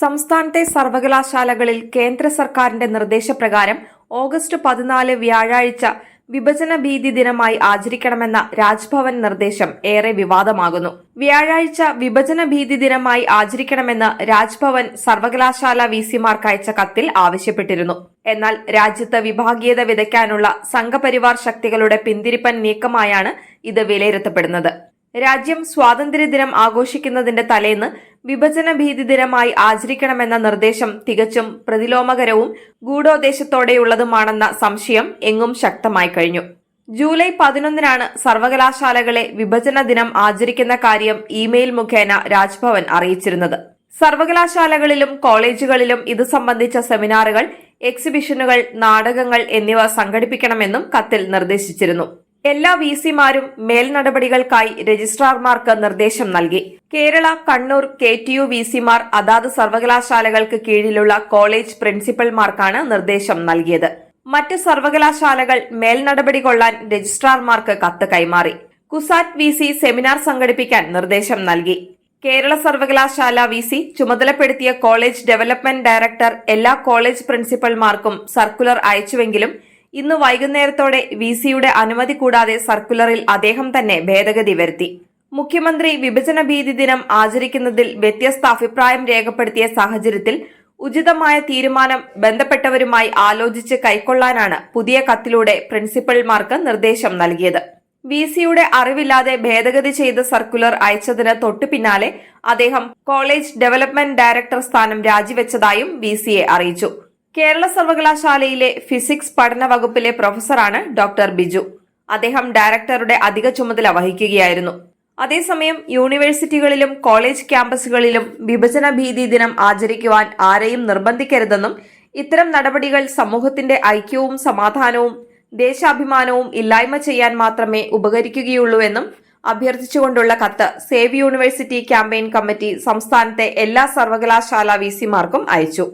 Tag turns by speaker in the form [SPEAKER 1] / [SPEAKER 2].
[SPEAKER 1] സംസ്ഥാനത്തെ സർവകലാശാലകളിൽ കേന്ദ്ര സർക്കാരിന്റെ നിർദ്ദേശപ്രകാരം ഓഗസ്റ്റ് പതിനാല് വ്യാഴാഴ്ച വിഭജന ഭീതി ദിനമായി ആചരിക്കണമെന്ന രാജ്ഭവൻ നിർദ്ദേശം ഏറെ വിവാദമാകുന്നു. വ്യാഴാഴ്ച വിഭജന ഭീതി ദിനമായി ആചരിക്കണമെന്ന് രാജ്ഭവൻ സർവകലാശാല വിസിമാർക്ക് അയച്ച കത്തിൽ ആവശ്യപ്പെട്ടിരുന്നു. എന്നാൽ രാജ്യത്ത് വിഭാഗീയത വിതയ്ക്കാനുള്ള സംഘപരിവാർ ശക്തികളുടെ പിന്തിരിപ്പൻ നീക്കമായാണ് ഇത് വിലയിരുത്തപ്പെടുന്നത്. രാജ്യം സ്വാതന്ത്ര്യദിനം ആഘോഷിക്കുന്നതിന്റെ തലേന്ന് വിഭജന ഭീതി ദിനമായി ആചരിക്കണമെന്ന നിർദ്ദേശം തികച്ചും പ്രതിലോമകരവും ഗൂഢോദ്ദേശത്തോടെയുള്ളതുമാണെന്ന സംശയം എങ്ങും ശക്തമായി കഴിഞ്ഞു. ജൂലൈ പതിനൊന്നിനാണ് സർവകലാശാലകളെ വിഭജന ദിനം ആചരിക്കുന്ന കാര്യം ഇമെയിൽ മുഖേന രാജ്ഭവൻ അറിയിച്ചിരുന്നത്. സർവകലാശാലകളിലും കോളേജുകളിലും ഇത് സംബന്ധിച്ച സെമിനാറുകൾ എക്സിബിഷനുകൾ നാടകങ്ങൾ എന്നിവ സംഘടിപ്പിക്കണമെന്നും കത്തിൽ നിർദ്ദേശിച്ചിരുന്നു. എല്ലാ വി സിമാരും മേൽനടപടികൾക്കായി രജിസ്ട്രാർമാർക്ക് നിർദ്ദേശം നൽകി. Kerala Kannur K T U V സിമാർ അതാത് സർവകലാശാലകൾക്ക് കീഴിലുള്ള കോളേജ് പ്രിൻസിപ്പൽമാർക്കാണ് നിർദ്ദേശം നൽകിയത്. മറ്റ് സർവകലാശാലകൾ മേൽനടപടി കൊള്ളാൻ രജിസ്ട്രാർമാർക്ക് കത്ത് കൈമാറി. കുസാറ്റ് വി സി സെമിനാർ സംഘടിപ്പിക്കാൻ നിർദ്ദേശം നൽകി. കേരള സർവകലാശാല വി സി ചുമതലപ്പെടുത്തിയ കോളേജ് ഡെവലപ്മെന്റ് ഡയറക്ടർ എല്ലാ കോളേജ് പ്രിൻസിപ്പൽമാർക്കും സർക്കുലർ അയച്ചുവെങ്കിലും ഇന്ന് വൈകുന്നേരത്തോടെ വി സിയുടെ അനുമതി കൂടാതെ സർക്കുലറിൽ അദ്ദേഹം തന്നെ ഭേദഗതി വരുത്തി. മുഖ്യമന്ത്രി വിഭജന ഭീതി ദിനം ആചരിക്കുന്നതിൽ വ്യത്യസ്ത അഭിപ്രായം രേഖപ്പെടുത്തിയ സാഹചര്യത്തിൽ ഉചിതമായ തീരുമാനം ബന്ധപ്പെട്ടവരുമായി ആലോചിച്ച് കൈക്കൊള്ളാനാണ് പുതിയ കത്തിലൂടെ പ്രിൻസിപ്പൽമാർക്ക് നിർദ്ദേശം നൽകിയത്. വി സിയുടെ അറിവില്ലാതെ ഭേദഗതി ചെയ്ത സർക്കുലർ അയച്ചതിന് തൊട്ടു പിന്നാലെ അദ്ദേഹം കോളേജ് ഡെവലപ്മെന്റ് ഡയറക്ടർ സ്ഥാനം രാജിവെച്ചതായും വി സിയെ അറിയിച്ചു. കേരള സർവകലാശാലയിലെ ഫിസിക്സ് പഠന വകുപ്പിലെ പ്രൊഫസറാണ് ഡോക്ടർ ബിജു. അദ്ദേഹം ഡയറക്ടറുടെ അധിക ചുമതല വഹിക്കുകയായിരുന്നു. അതേസമയം യൂണിവേഴ്സിറ്റികളിലും കോളേജ് ക്യാമ്പസുകളിലും വിഭജന ഭീതി ദിനം ആചരിക്കുവാൻ ആരെയും നിർബന്ധിക്കരുതെന്നും ഇത്തരം നടപടികൾ സമൂഹത്തിന്റെ ഐക്യവും സമാധാനവും ദേശാഭിമാനവും ഇല്ലായ്മ ചെയ്യാൻ മാത്രമേ ഉപകരിക്കുകയുള്ളൂവെന്നും അഭ്യർത്ഥിച്ചുകൊണ്ടുള്ള കത്ത് സേവ് യൂണിവേഴ്സിറ്റി ക്യാമ്പയിൻ കമ്മിറ്റി സംസ്ഥാനത്തെ എല്ലാ സർവകലാശാല വിസിമാർക്കും അയച്ചു.